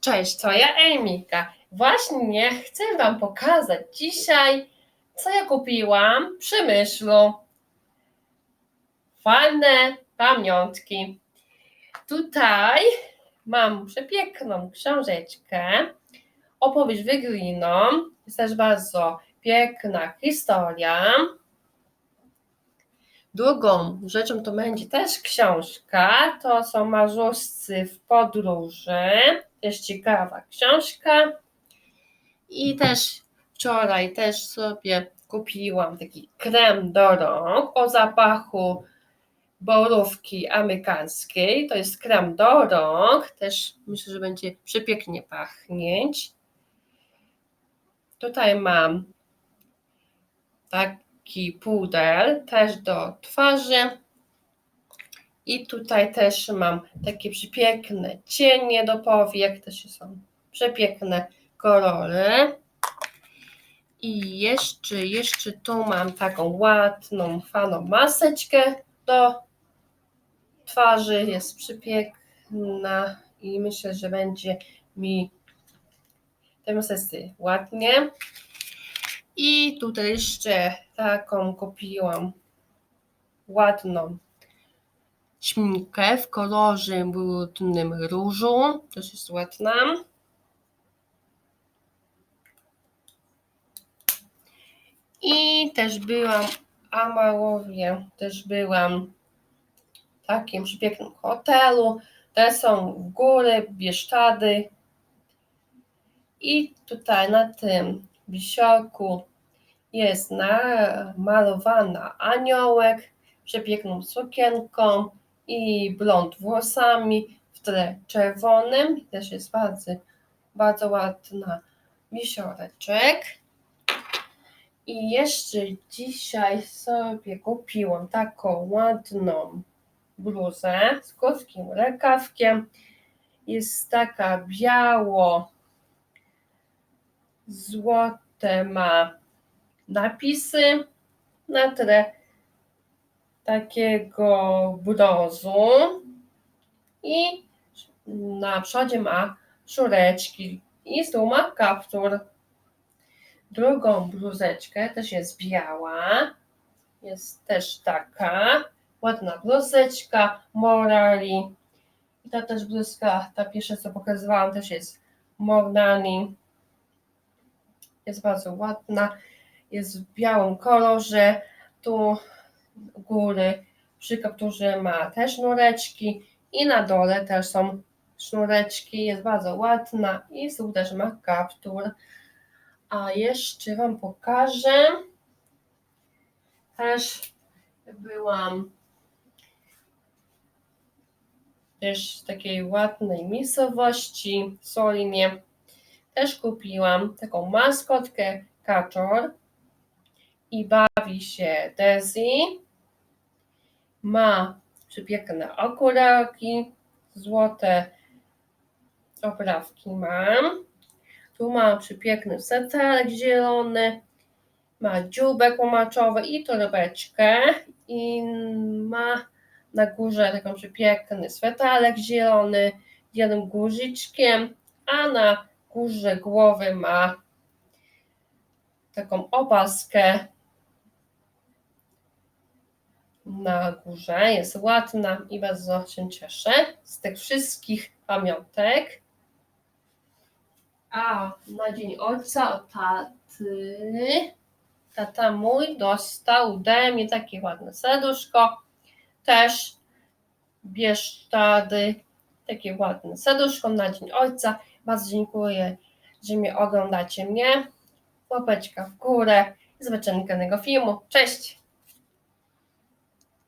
Cześć, to ja Emika. Właśnie chcę Wam pokazać dzisiaj, co ja kupiłam przy Myślu. Fajne pamiątki. Tutaj mam przepiękną książeczkę, opowieść wygliną. Jest też bardzo piękna historia. Drugą rzeczą to będzie też książka. To są Marzuscy w podróży. Też ciekawa książka. I też wczoraj też sobie kupiłam taki krem do rąk o zapachu borówki amerykańskiej. To jest krem do rąk. Też myślę, że będzie przepięknie pachnieć. Tutaj mam taki puder też do twarzy. I tutaj też mam takie przepiękne cienie do powiek, też są przepiękne kolory. I jeszcze, jeszcze tu mam taką ładną, fajną maseczkę do twarzy. Jest przepiękna i myślę, że będzie mi te maseczki ładnie. I tutaj jeszcze taką kupiłam ładną śminkę w kolorze brudnym różu. Też jest ładna. I też byłam Amarowie, też byłam w takim przepięknym hotelu. Te są w góry, Bieszczady. I tutaj na tym wisiorku jest namalowana aniołek, przepiękną sukienką i blond włosami w tle czerwonym. Też jest bardzo, bardzo ładna wisioreczek. I jeszcze dzisiaj sobie kupiłam taką ładną bluzę z krótkim rękawkiem. Jest taka biało złote ma napisy na tle takiego brązu i na przodzie ma szureczki i z tyłu ma kaptur. Drugą bluzeczkę też jest biała, jest też taka ładna bluzeczka Morali. I ta też bluzka, ta pierwsza co pokazywałam też jest Morali. Jest bardzo ładna, jest w białym kolorze. Tu góry przy kapturze ma też sznureczki i na dole też są sznureczki, jest bardzo ładna i z też ma kaptur. A jeszcze Wam pokażę. Też byłam też takiej ładnej miejscowości w Solinie. Też kupiłam taką maskotkę kaczor i bawi się Daisy. Ma przepiękne okularki, złote oprawki mam. Tu ma przepiękny setelek zielony, ma dzióbek pomaczowy i torebeczkę i ma na górze taką przepiękny sweterek zielony jednym guziczkiem, a na górze głowy ma taką opaskę na górze. Jest ładna i bardzo się cieszę z tych wszystkich pamiątek. A na dzień ojca od taty, tata mój dostał ode mnie takie ładne serduszko. Też Bieszczady, takie ładne serduszko na dzień ojca. Bardzo dziękuję, że mnie oglądacie mnie. Łapeczka w górę i zobaczenia kolejnego filmu. Cześć!